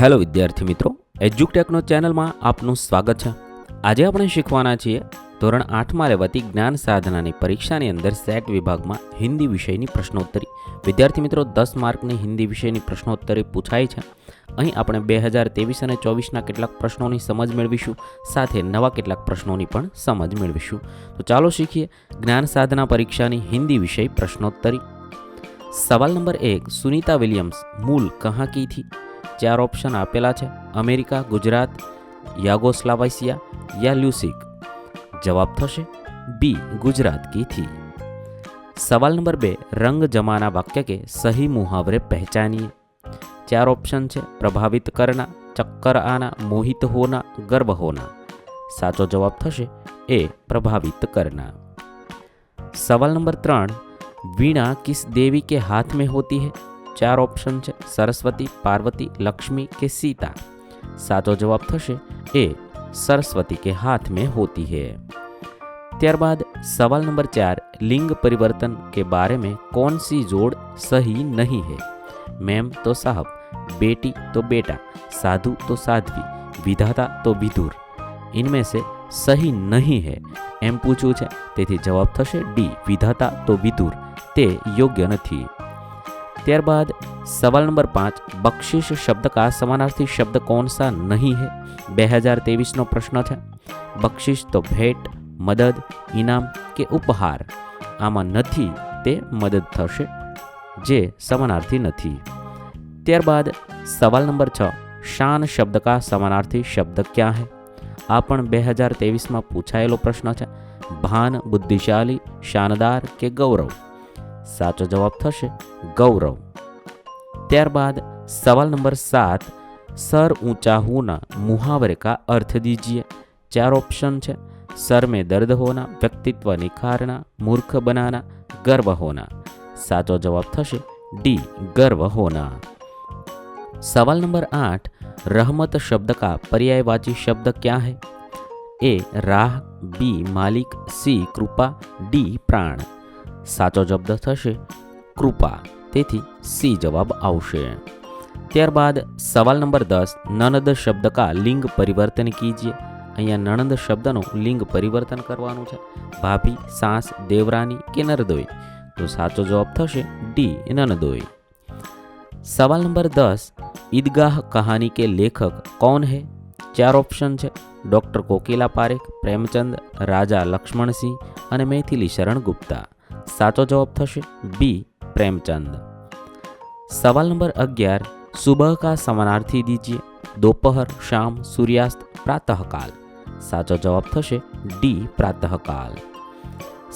Hello વિદ્યાર્થી મિત્રો, એજ્યુકટેકનો ચેનલમાં આપનું સ્વાગત છે. આજે આપણે શીખવાના છીએ ધોરણ આઠમાં રહેવાતી જ્ઞાન સાધનાની પરીક્ષાની અંદર સેટ વિભાગમાં હિન્દી વિષયની પ્રશ્નોત્તરી. વિદ્યાર્થી મિત્રો, દસ માર્કની હિન્દી વિષયની પ્રશ્નોત્તરી પૂછાય છે. અહીં આપણે બે હજાર ત્રેવીસ અને ચોવીસના કેટલાક પ્રશ્નોની સમજ મેળવીશું, સાથે નવા કેટલાક પ્રશ્નોની પણ સમજ મેળવીશું. તો ચાલો શીખીએ જ્ઞાન સાધના પરીક્ષાની હિન્દી વિષય પ્રશ્નોત્તરી. સવાલ નંબર એક, સુનિતા વિલિયમ્સ, મૂલ કહા કી થી? ચાર ઓપ્શન આપેલા છે અમેરિકા ગુજરાત યાગોસ્લાવાસિયા યા લ્યુસિક જવાબ થશે બી ગુજરાત કી थी सवाल नंबर बे रंग जमाना वाक्य के सही मुहावरे पहचानिए चार ऑप्शन છે પ્રભાવિત કરના ચક્કર આના મોહિત હોના ગર્વ હોના સાચો જવાબ થશે એ પ્રભાવિત કરના સવાલ નંબર ત્રણ वीणा किस देवी के हाथ में होती है ચાર ઓપ્શન છે સરસ્વતી પાર્વતી લક્ષ્મી કે સીતા સાચો જવાબ થશે એ सरस्वती के हाथ में होती है ત્યારબાદ सवाल नंबर चार लिंग परिवर्तन के बारे में कौन सी जोड़ सही नहीं है मैम तो साहब बेटी तो बेटा साधु तो साध्वी विधाता तो विधुर इनमें से સહી નહીં હે એમ પૂછ્યું છે તેથી જવાબ થશે ડી વિધાતા તો વિધુર તે યોગ્ય નથી ત્યારબાદ સવાલ નંબર પાંચ બક્ષિશ શબ્દ કા સમાનાર્થી શબ્દ કોણ સા નહીં હે? બે હજાર તેવીસનો પ્રશ્ન છે. બક્ષિશ તો ભેટ, મદદ, ઇનામ કે ઉપહાર. આમાં નથી તે મદદ થશે, જે સમાનાર્થી નથી. ત્યારબાદ સવાલ નંબર છ, શાન શબ્દ કા સમાનાર્થી શબ્દ ક્યાં હે? આ પણ બે હજાર તેવીસમાં પૂછાયેલો પ્રશ્ન છે. ભાન બુદ્ધિશાળી શાનદાર કે ગૌરવ? સાચો જવાબ થશે ગૌરવ ત્યારબાદ સવાલ નંબર સાત સર ઊંચા હોના मुहावरे का अर्थ दीजिए चार ऑप्शन છે सर में दर्द होना व्यक्तित्व निखारना मूर्ख बनाना गर्व होना સાચો જવાબ થશે डी गर्व होना सवाल नंबर आठ रहमत शब्द का पर्यायवाची शब्द क्या है ए राह बी मालिक સી કૃપા ડી પ્રાણ સાચો શબ્દ થશે. કૃપા. તેથી સી જવાબ આવશે. ત્યારબાદ સવાલ નંબર દસ નનદ શબ્દ કા લિંગ પરિવર્તન કીજીએ. અહીંયા નણંદ શબ્દનું લિંગ પરિવર્તન કરવાનું છે. ભાભી, સાસ, દેવરાની કે નરદોઈ? તો સાચો જવાબ થશે ડી નનદોઈ સવાલ નંબર દસ, ઈદગાહ કહાની કે લેખક કોણ હે? ચાર ઓપ્શન છે. ડૉક્ટર કોકિલા પારેખ, પ્રેમચંદ, રાજા લક્ષ્મણસિંહ અને મૈથિલી શરણ ગુપ્તા સાચો જવાબ થશે બી પ્રેમચંદ સવાલ નંબર અગિયાર સુબહ કા સમાનાર્થી દીજીએ दोपहर शाम सूर्यास्त प्रातःकाल સાચો જવાબ થશે ડી પ્રાતઃકાલ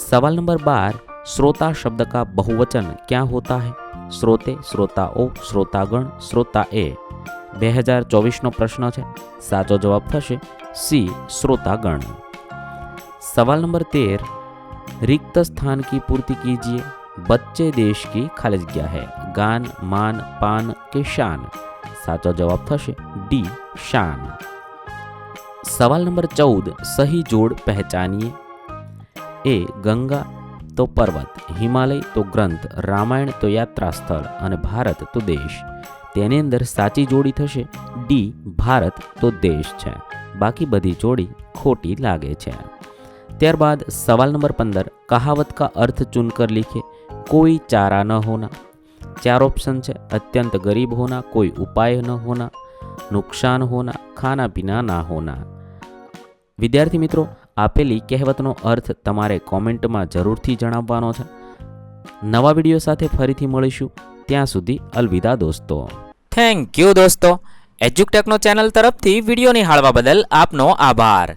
સવાલ નંબર બાર શ્રોતા શબ્દ કા બહુવચન ક્યાં હોતા હૈ શ્રોતે શ્રોતાઓ શ્રોતાગણ શ્રોતા એ બે હજાર ચોવીસનો પ્રશ્ન છે સાચો જવાબ થશે સી શ્રોતાગણ સવાલ નંબર તેર रिक्त स्थान की पूर्ति कीजिए बच्चे देश की खाली जगह है गान मान पान के शान સાચો જવાબ થશે ડી શાન સવાલ નંબર ચૌદ સહી જોડ પહેચાનીએ એ ગંગા તો પર્વત હિમાલય તો ગ્રંથ રામાયણ તો યાત્રા સ્થળ અને ભારત તો દેશ તેની અંદર સાચી જોડી થશે ડી ભારત તો દેશ છે બાકી બધી જોડી ખોટી લાગે છે ત્યારબાદ સવાલ નંબર પંદર, કહાવત કા અર્થ ચુનકર લીખે, કોઈ ચારા ન હોના. ચાર ઓપ્શન છે, અત્યંત ગરીબ હોના, કોઈ ઉપાય ન હોના, નુકસાન હોના, ખાના પીના ના હોના. વિદ્યાર્થી મિત્રો, આપેલી કહેવતનો અર્થ તમારે કોમેન્ટમાં જરૂરથી જણાવવાનો છે. નવા વીડિયો સાથે ફરીથી મળીશું. ત્યાં સુધી અલવિદા દોસ્તો. થેન્ક યુ દોસ્તો. એજ્યુકટેકનો ચેનલ તરફથી વીડિયો નિહાળવા બદલ આપનો આભાર.